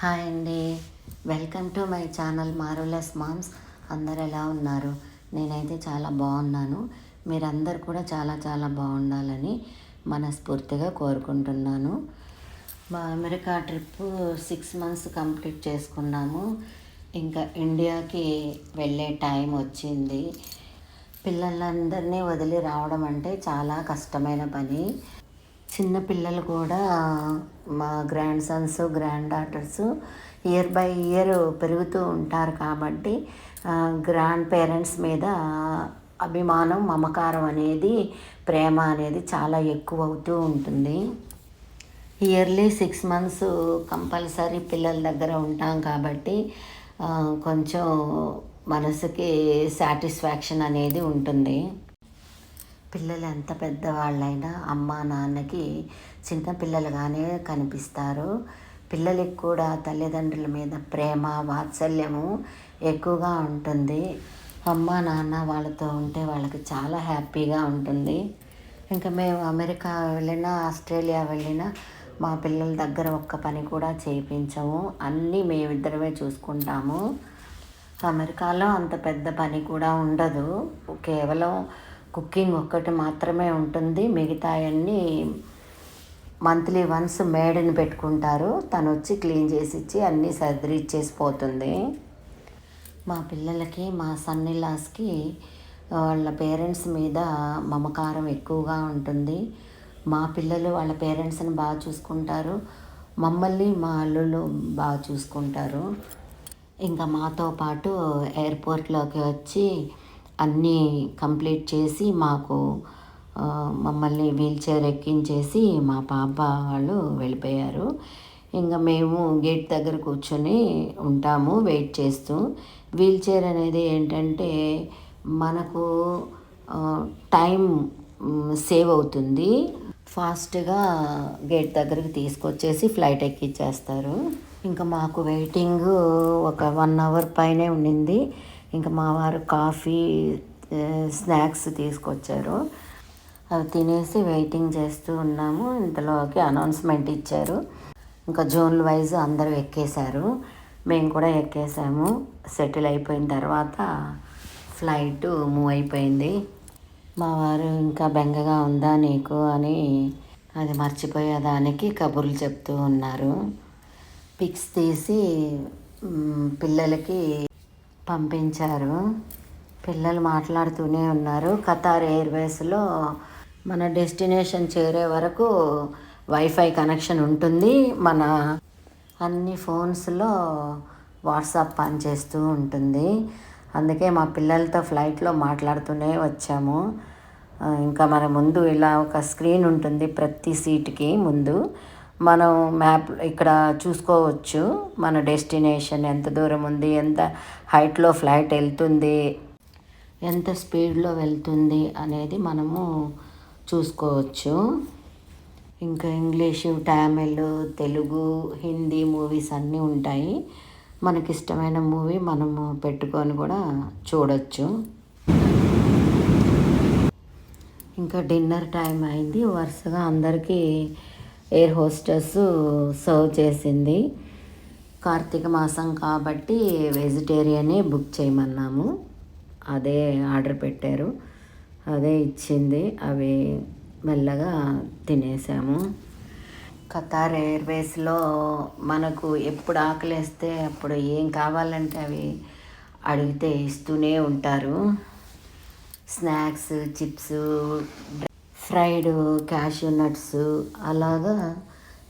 Hi అండి. Welcome to my channel మారులెస్ moms. అందరు ఎలా ఉన్నారు? నేనైతే చాలా బాగున్నాను. మీరందరు కూడా చాలా చాలా బాగుండాలని మనస్ఫూర్తిగా కోరుకుంటున్నాను. మా America trip six months complete చేసుకున్నాము. ఇంకా ఇండియాకి వెళ్ళే టైం వచ్చింది. పిల్లలందరినీ వదిలి రావడం అంటే చాలా కష్టమైన పని. చిన్న పిల్లలు కూడా మా grandsons granddaughters year by year పెరుగుతూ ఉంటారు కాబట్టి గ్రాండ్ పేరెంట్స్ మీద అభిమానం మమకారం అనేది ప్రేమ అనేది చాలా ఎక్కువ అవుతూ ఉంటుంది. ఇయర్లీ సిక్స్ మంత్స్ కంపల్సరీ పిల్లల దగ్గర ఉంటాం కాబట్టి కొంచెం మనసుకి సాటిస్ఫాక్షన్ అనేది ఉంటుంది. పిల్లలు ఎంత పెద్దవాళ్ళైనా అమ్మ నాన్నకి చిన్నపిల్లలుగానే కనిపిస్తారు. పిల్లలకి కూడా తల్లిదండ్రుల మీద ప్రేమ వాత్సల్యము ఎక్కువగా ఉంటుంది. అమ్మ నాన్న వాళ్ళతో ఉంటే వాళ్ళకి చాలా హ్యాపీగా ఉంటుంది. ఇంకా మేము అమెరికా వెళ్ళినా ఆస్ట్రేలియా వెళ్ళినా మా పిల్లల దగ్గర ఒక్క పని కూడా చేయించము. అన్నీ మేమిద్దరమే చూసుకుంటాము. అమెరికాలో అంత పెద్ద పని కూడా ఉండదు. కేవలం కుకింగ్ ఒక్కటి మాత్రమే ఉంటుంది. మిగతాయన్నీ మంత్లీ వన్స్ మేడని పెట్టుకుంటారు. తను వచ్చి క్లీన్ చేసి ఇచ్చి అన్నీ సర్దిరి ఇచ్చేసి పోతుంది మా పిల్లలకి మా సన్నిలాస్కి వాళ్ళ పేరెంట్స్ మీద మమకారం ఎక్కువగా ఉంటుంది. మా పిల్లలు వాళ్ళ పేరెంట్స్ని బాగా చూసుకుంటారు. మమ్మల్ని మా అల్లుళ్ళు బాగా చూసుకుంటారు. ఇంకా మాతో పాటు ఎయిర్పోర్ట్లోకి వచ్చి అన్నీ కంప్లీట్ చేసి మాకు మమ్మల్ని వీల్ చైర్ ఎక్కించేసి మా పాప వాళ్ళు వెళ్ళిపోయారు. ఇంకా మేము గేట్ దగ్గర కూర్చొని ఉంటాము వెయిట్ చేస్తూ. వీల్ చైర్ అనేది ఏంటంటే మనకు టైం సేవ్ అవుతుంది. ఫాస్ట్గా గేట్ దగ్గరికి తీసుకొచ్చేసి ఫ్లైట్ ఎక్కిచ్చేస్తారు. ఇంకా మాకు వెయిటింగ్ ఒక వన్ అవర్ పైనే ఉండింది. ఇంకా మా వారు కాఫీ స్నాక్స్ తీసుకొచ్చారు. అవి తినేసి వెయిటింగ్ చేస్తూ ఉన్నాము. ఇంతలోకి అనౌన్స్మెంట్ ఇచ్చారు. ఇంకా జోన్ల వైజ్ అందరూ ఎక్కేశారు. మేము కూడా ఎక్కేసాము సెటిల్ అయిపోయిన తర్వాత ఫ్లైట్ మూవ్ అయిపోయింది. మా వారు ఇంకా బెంగగా ఉందా నీకు అని అది మర్చిపోయేదానికి కబుర్లు చెప్తూ ఉన్నారు. పిక్స్ తీసి పిల్లలకి పంపించారు. పిల్లలు మాట్లాడుతూనే ఉన్నారు. ఖతార్ ఎయిర్వేస్లో మన డెస్టినేషన్ చేరే వరకు వైఫై కనెక్షన్ ఉంటుంది. మన అన్ని ఫోన్స్లో వాట్సాప్ పనిచేస్తూ ఉంటుంది. అందుకే మా పిల్లలతో ఫ్లైట్లో మాట్లాడుతూనే వచ్చాము. ఇంకా మన ముందు ఇలా ఒక స్క్రీన్ ఉంటుంది ప్రతి సీట్కి ముందు. మనం మ్యాప్ ఇక్కడ చూసుకోవచ్చు. మన డెస్టినేషన్ ఎంత దూరం ఉంది ఎంత హైట్లో ఫ్లైట్ వెళ్తుంది ఎంత స్పీడ్లో వెళ్తుంది అనేది మనము చూసుకోవచ్చు. ఇంకా ఇంగ్లీషు తమిళ్ తెలుగు హిందీ మూవీస్ అన్నీ ఉంటాయి. మనకి ఇష్టమైన మూవీ మనము పెట్టుకొని కూడా చూడొచ్చు. ఇంకా డిన్నర్ టైం అయింది. వరుసగా అందరికీ ఎయిర్ హోస్టెస్ సర్వ్ చేసింది. కార్తీక మాసం కాబట్టి వెజిటేరియనే బుక్ చేయమన్నాము. అదే ఆర్డర్ పెట్టారు. అదే ఇచ్చింది. అవి మెల్లగా తినేసాము. కతార్ ఎయిర్వేస్లో మనకు ఎప్పుడు ఆకలేస్తే అప్పుడు ఏం కావాలంటే అవి అడిగితే ఇస్తూనే ఉంటారు. Snacks chips fried cashew nuts అలాగా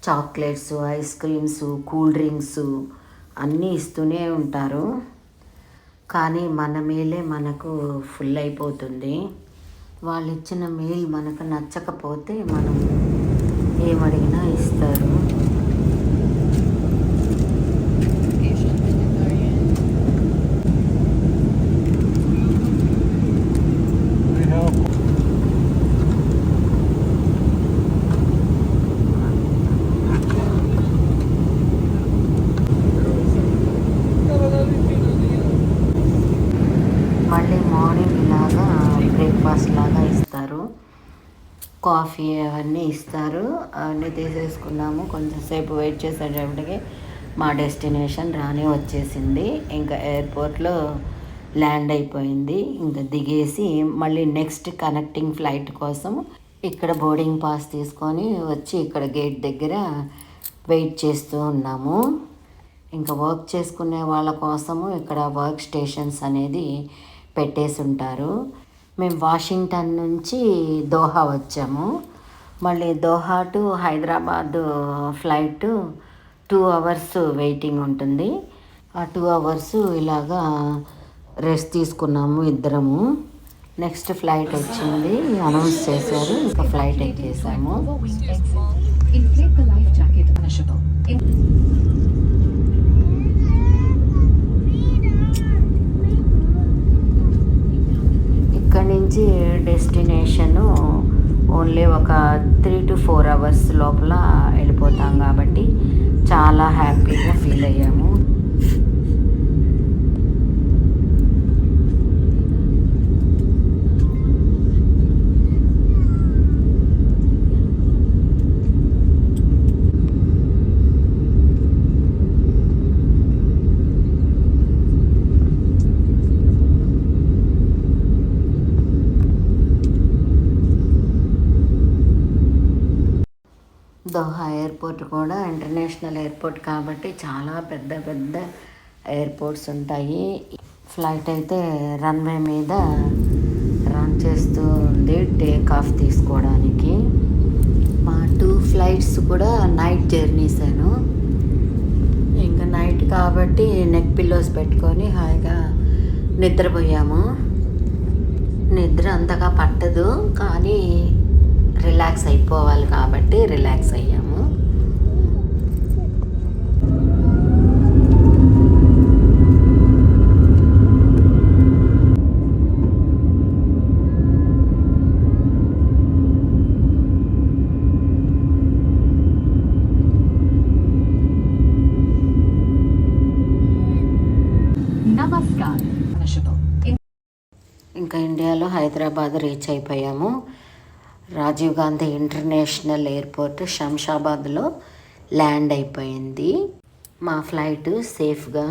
chocolates ice creams cool drinks అన్నీ ఇస్తూనే ఉంటారు. కానీ మన మీలే మనకు ఫుల్ అయిపోతుంది. వాళ్ళు ఇచ్చిన మీల్ మనకు నచ్చకపోతే మనం ఏమడిగినా ఇస్తారు We have మళ్ళీ మార్నింగ్ ఇలాగా బ్రేక్ఫాస్ట్ లాగా ఇస్తారు. కాఫీ అవన్నీ ఇస్తారు. అవన్నీ తీసేసుకున్నాము. కొంచెం సేపు వెయిట్ చేసేటప్పటికి మా డెస్టినేషన్ రానే వచ్చేసింది. ఇంకా ఎయిర్పోర్ట్లో ల్యాండ్ అయిపోయింది. ఇంకా దిగేసి మళ్ళీ నెక్స్ట్ కనెక్టింగ్ ఫ్లైట్ కోసం ఇక్కడ బోర్డింగ్ పాస్ తీసుకొని వచ్చి ఇక్కడ గేట్ దగ్గర వెయిట్ చేస్తూ ఉన్నాము. ఇంకా వర్క్ చేసుకునే వాళ్ళ కోసము ఇక్కడ వర్క్ స్టేషన్స్ అనేది పెట్టేసి ఉంటారు మేము వాషింగ్టన్ నుంచి దోహా వచ్చాము. మళ్ళీ Doha to Hyderabad flight two hours waiting ఉంటుంది. ఆ టూ అవర్స్ ఇలాగా రెస్ట్ తీసుకున్నాము ఇద్దరము. నెక్స్ట్ ఫ్లైట్ వచ్చింది. అనౌన్స్ చేశారు. ఇంకా ఫ్లైట్ ఎక్కేసాము. ఓన్లీ ఒక త్రీ టు ఫోర్ అవర్స్ లోపల వెళ్ళిపోతాం కాబట్టి చాలా హ్యాపీగా ఫీల్ అయ్యాము. దోహా ఎయిర్పోర్ట్ కూడా ఇంటర్నేషనల్ ఎయిర్పోర్ట్ కాబట్టి చాలా పెద్ద పెద్ద ఎయిర్పోర్ట్స్ ఉంటాయి. ఫ్లైట్ అయితే రన్వే మీద రన్ చేస్తూ ఉంది టేక్ ఆఫ్ తీసుకోవడానికి. మా టూ ఫ్లైట్స్ కూడా నైట్ జర్నీసాను ఇంకా నైట్ కాబట్టి నెక్ పిల్లోస్ పెట్టుకొని హాయిగా నిద్రపోయాము. నిద్ర అంతగా పట్టదు కానీ రిలాక్స్ అయిపోవాలి కాబట్టి రిలాక్స్ అయ్యాము. ఇంకా ఇండియాలో హైదరాబాద్ రీచ్ అయిపోయాము. రాజీవ్ గాంధీ ఇంటర్నేషనల్ ఎయిర్పోర్ట్ శంషాబాద్లో ల్యాండ్ అయిపోయింది. మా ఫ్లైట్ సేఫ్గా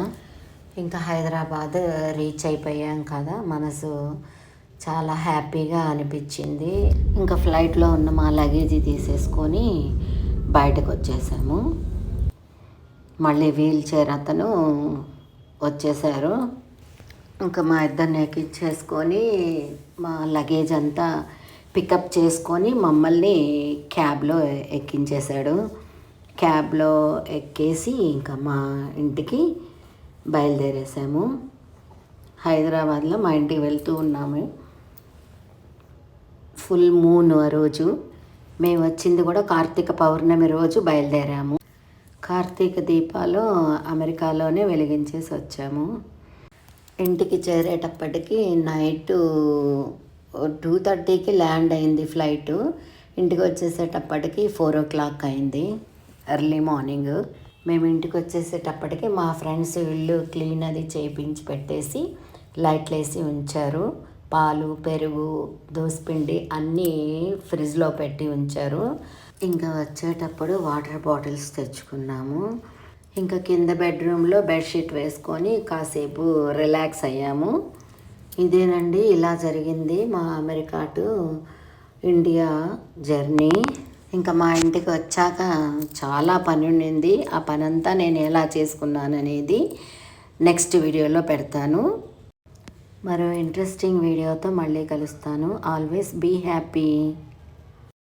ఇంకా హైదరాబాద్ రీచ్ అయిపోయాం కదా మనసు చాలా హ్యాపీగా అనిపించింది. ఇంకా ఫ్లైట్లో ఉన్న మా లగేజ్ తీసేసుకొని బయటకు వచ్చేసాము మళ్ళీ వీల్ చైర్ అతను వచ్చేసారు. ఇంకా మా ఇద్దరిని ఎక్కించేసుకొని మా లగేజ్ అంతా పికప్ చేసుకొని మమ్మల్ని క్యాబ్లో ఎక్కించేశాడు. క్యాబ్లో ఎక్కేసి ఇంకా మా ఇంటికి బయలుదేరేసాము. హైదరాబాద్లో మా ఇంటికి వెళ్తూ ఉన్నాము. ఫుల్ మూన్ ఆ రోజు. మేము వచ్చింది కూడా కార్తీక పౌర్ణమి రోజు బయలుదేరాము. కార్తీక దీపాలు అమెరికాలోనే వెలిగించేసి వచ్చాము. ఇంటికి చేరేటప్పటికి నైట్ టూ థర్టీకి ల్యాండ్ అయింది ఫ్లైట్. ఇంటికి వచ్చేసేటప్పటికి ఫోర్ ఓ క్లాక్ అయింది ఎర్లీ మార్నింగ్. మేము ఇంటికి వచ్చేసేటప్పటికి మా ఫ్రెండ్స్ ఇల్లు క్లీన్ అది చేయించి పెట్టేసి లైట్లు వేసి ఉంచారు. పాలు పెరుగు దోసపిండి అన్నీ ఫ్రిడ్జ్లో పెట్టి ఉంచారు. ఇంకా వచ్చేటప్పుడు వాటర్ బాటిల్స్ తెచ్చుకున్నాము. ఇంకా కింద బెడ్రూమ్లో బెడ్షీట్ వేసుకొని కాసేపు రిలాక్స్ అయ్యాము. ఇదేనండి ఇలా జరిగింది మా అమెరికా టు ఇండియా జర్నీ. ఇంకా మా ఇంటికి వచ్చాక చాలా పని ఉండింది. ఆ పని అంతా నేను ఎలా చేసుకున్నాను అనేది నెక్స్ట్ వీడియోలో పెడతాను. మరో ఇంట్రెస్టింగ్ వీడియోతో మళ్ళీ కలుస్తాను. Always be happy.